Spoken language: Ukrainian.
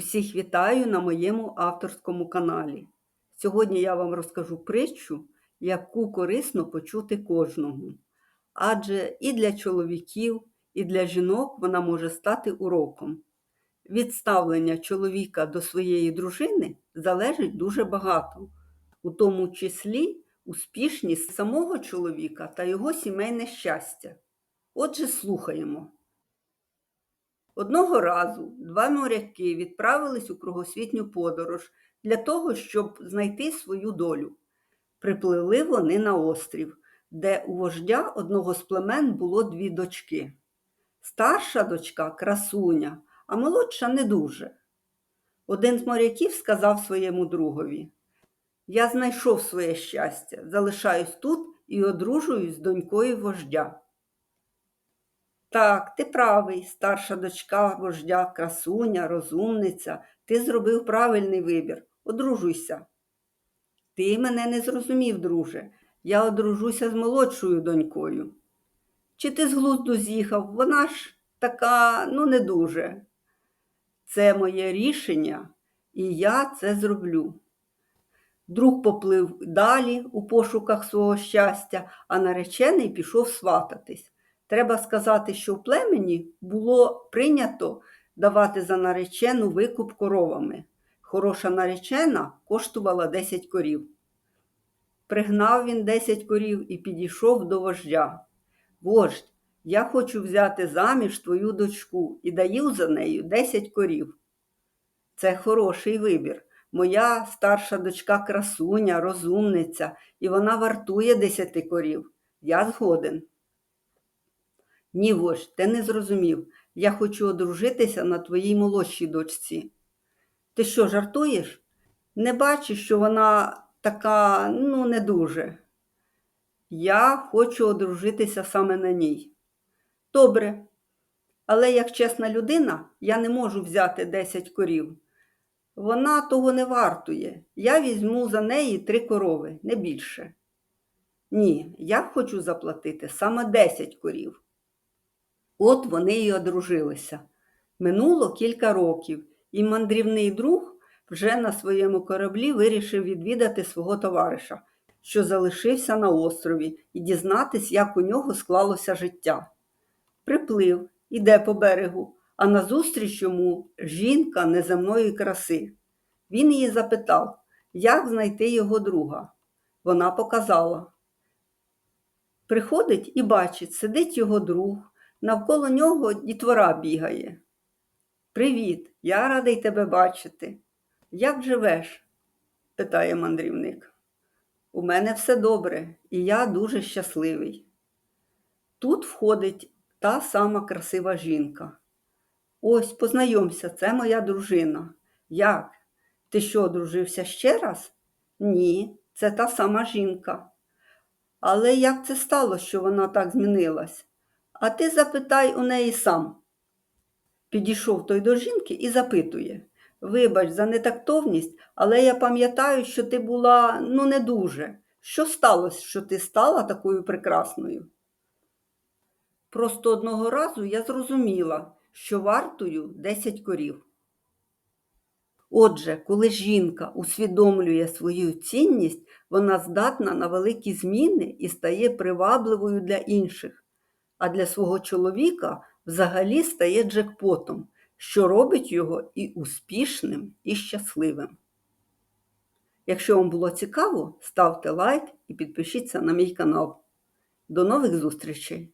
Усіх вітаю на моєму авторському каналі. Сьогодні я вам розкажу притчу, яку корисно почути кожному. Адже і для чоловіків, і для жінок вона може стати уроком. Від ставлення чоловіка до своєї дружини залежить дуже багато, у тому числі успішність самого чоловіка та його сімейне щастя. Отже, слухаємо. Одного разу два моряки відправились у кругосвітню подорож для того, щоб знайти свою долю. Припливли вони на острів, де у вождя одного з племен було дві дочки. Старша дочка красуня, а молодша не дуже. Один з моряків сказав своєму другові: Я знайшов своє щастя, залишаюсь тут і одружуюсь з донькою вождя. Так, ти правий, старша дочка вождя, красуня, розумниця, ти зробив правильний вибір. Одружуйся. Ти мене не зрозумів, друже. Я одружуся з молодшою донькою. Чи ти з глузду з'їхав? Вона ж така, ну, не дуже. Це моє рішення, і я це зроблю. Друг поплив далі у пошуках свого щастя, а наречений пішов свататись. Треба сказати, що в племені було прийнято давати за наречену викуп коровами. Хороша наречена коштувала 10 корів. Пригнав він 10 корів і підійшов до вождя. Вождь, я хочу взяти заміж твою дочку і даю за нею 10 корів. Це хороший вибір. Моя старша дочка красуня, розумниця, і вона вартує 10 корів. Я згоден. Ні, вождь, ти не зрозумів. Я хочу одружитися на твоїй молодшій дочці. Ти що, жартуєш? Не бачиш, що вона така, ну, не дуже. Я хочу одружитися саме на ній. Добре. Але як чесна людина, я не можу взяти 10 корів. Вона того не вартує. Я візьму за неї три корови, не більше. Ні, я хочу заплатити саме 10 корів. От вони й одружилися. Минуло кілька років, і мандрівний друг вже на своєму кораблі вирішив відвідати свого товариша, що залишився на острові, і дізнатись, як у нього склалося життя. Приплив, іде по берегу, а назустріч йому жінка неземної краси. Він її запитав, як знайти його друга. Вона показала. Приходить і бачить, сидить його друг. Навколо нього дітвора бігає. Привіт, я радий тебе бачити. Як живеш? питає мандрівник. У мене все добре, і я дуже щасливий. Тут входить та сама красива жінка. Ось, познайомся, це моя дружина. Як? Ти що, одружився ще раз? Ні, це та сама жінка. Але як це сталося, що вона так змінилась? А ти запитай у неї сам. Підійшов той до жінки і запитує Вибач, за нетактовність, але я пам'ятаю, що ти була ну не дуже. Що сталося, що ти стала такою прекрасною? Просто одного разу я зрозуміла, що вартую 10 корів. Отже, коли жінка усвідомлює свою цінність, вона здатна на великі зміни і стає привабливою для інших а для свого чоловіка взагалі стає джекпотом, що робить його і успішним, і щасливим. Якщо вам було цікаво, ставте лайк і підпишіться на мій канал. До нових зустрічей!